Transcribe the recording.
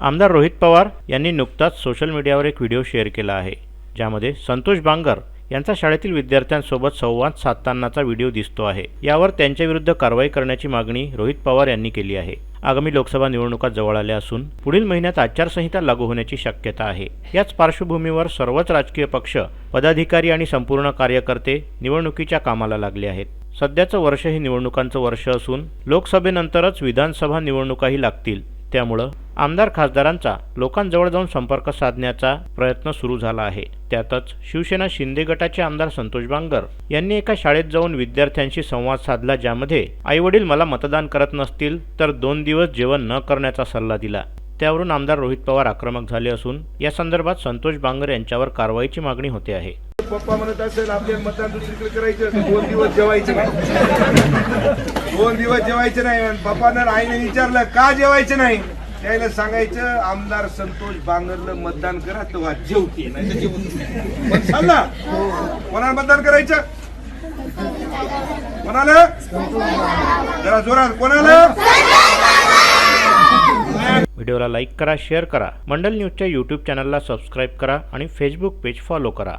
आमदार रोहित पवार यांनी नुकताच सोशल मीडियावर एक व्हिडिओ शेअर केला आहे ज्यामध्ये संतोष बांगर यांचा शाळेतील विद्यार्थ्यांसोबत संवाद साधतानाचा व्हिडिओ दिसतो आहे. यावर त्यांच्याविरुद्ध कारवाई करण्याची मागणी रोहित पवार यांनी केली आहे. आगामी लोकसभा निवडणुका जवळ आल्या असून पुढील महिन्यात आचारसंहिता लागू होण्याची शक्यता आहे. याच पार्श्वभूमीवर सर्वच राजकीय पक्ष पदाधिकारी आणि संपूर्ण कार्यकर्ते निवडणुकीच्या कामाला लागले आहेत. सध्याचं वर्ष हे निवडणुकांचं वर्ष असून लोकसभेनंतरच विधानसभा निवडणुकाही लागतील. त्यामुळं आमदार खासदारांचा लोकांजवळ जाऊन संपर्क साधण्याचा प्रयत्न सुरू झाला आहे. त्यातच शिवसेना शिंदे गटाचे आमदार संतोष बांगर यांनी एका शाळेत जाऊन विद्यार्थ्यांशी संवाद साधला ज्यामध्ये आईवडील मला मतदान करत नसतील तर दोन दिवस जेवण न करण्याचा सल्ला दिला. त्यावरून आमदार रोहित पवार आक्रमक झाले असून या संदर्भात संतोष बांगर यांच्यावर कारवाईची मागणी होते आहे. पप्पा म्हणत असेल आपले मतदान दुसरीकडे करायचे दोन दिवस जेवायचे दोन दिवस जेवायचे नाही आणि पप्पानं आईने विचारलं का जेवायचे नाही? त्याला सांगायचं आमदार संतोष बांगरला मतदान करा तेव्हा जेवते. नाही ना कोणाला मतदान करायचं? कोणाला? जरा जोरात. कोणाला? व्हिडिओला लाईक करा शेअर करा. मंडल न्यूजच्या यूट्यूब चॅनलला सबस्क्राईब करा आणि फेसबुक पेज फॉलो करा.